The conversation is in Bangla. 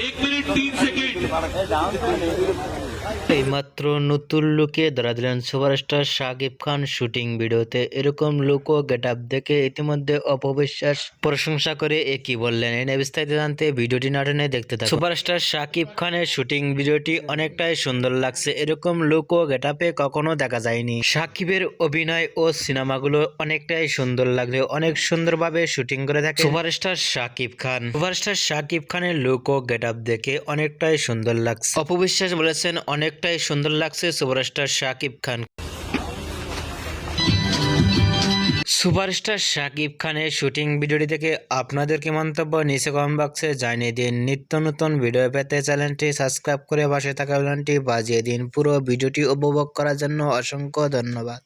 एक मिनट तीन सेकेंड। এইমাত্র নতুন লুকে ধরা দিলেন সুপারস্টার শাকিব খান শুটিং ভিডিওতে এরকম লুক ও গেট আপ দেখে ইতিমধ্যে অপবিশ্বাস প্রশংসা করে এ কি বললেন এনে বিস্তারিত জানতে ভিডিওটি না টেনে দেখতে থাকুন। সুপারস্টার শাকিব খানের শুটিং ভিডিওটি অনেকটাই সুন্দর লাগছে। এরকম লুক ও গেট আপে কখনো দেখা যায়নি। সাকিবের অভিনয় ও সিনেমাগুলো অনেকটাই সুন্দর লাগলে অনেক সুন্দরভাবে শুটিং করে থাকে। সুপারস্টার শাকিব খান। সুপারস্টার শাকিব খানের লুক ও গেট আপ দেখে অনেকটাই সুন্দর লাগছে। অপবিশ্বাস বলেছেন অনেকটাই সুন্দর লাগছে সুপারস্টার শাকিব খান। সুপারস্টার শাকিব খানের শুটিং ভিডিওটি থেকে আপনাদের কি মন্তব্য? নিচে কমেন্ট বক্সে জানিয়ে দিন। নিত্য নতুন ভিডিও পেতে চ্যানেলটি সাবস্ক্রাইব করে পাশে থাকা বেলনটি বাজিয়ে দিন। পুরো ভিডিওটি উপভোগ করার জন্য অসংখ্য ধন্যবাদ।